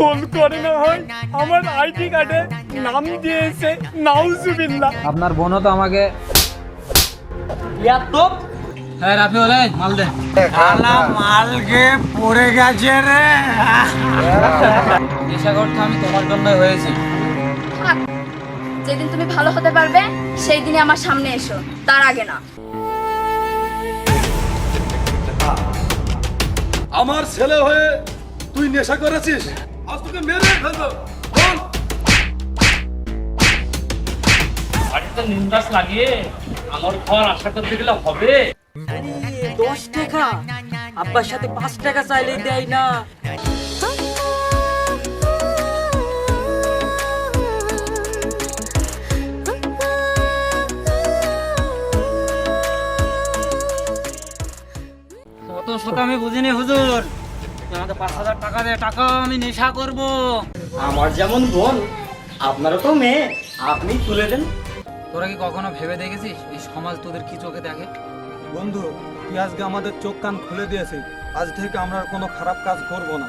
Phone করে না হয়। আমার আইডি কার্ডে নাম দিয়েছে নাউজুবিল্লাহ। আপনার বোনও তো আমাকে হ্যাঁ রাফি মাল দে। মালকে পড়ে গেছে রে। নেশা করতে আমি তোমার জন্যই হয়েছি। যেদিন তুমি ভালো হতে পারবে সেই দিনে আমার সামনে এসো তার আগে না। আমার ছেলে হয়ে তুই নেশা করেছিস? আজ তোকে মেরে ফেলব। বল। বাড়িতে নিন্দাস লাগিয়ে আমার ঘর আশা করতে গেলে হবে। দশ টাকা। আব্বার সাথে পাঁচ টাকা চাইলেই দেয় না। অত শোক আমি বুঝিনি হুজুর। আমাকে পাঁচ হাজার টাকা দে টাকা আমি নেশা করব। আমার যেমন বোন আপনারও তো মেয়ে। আপনি তুলে দেন। তোরা কি কখনো ভেবে দেখেছিস এই সমাজ তোদের কি চোখে দেখে? বন্ধু তুই আজকে আমাদের চোখ কান খুলে দিয়েছিস। আজ থেকে আমরা কোনো খারাপ কাজ করব না।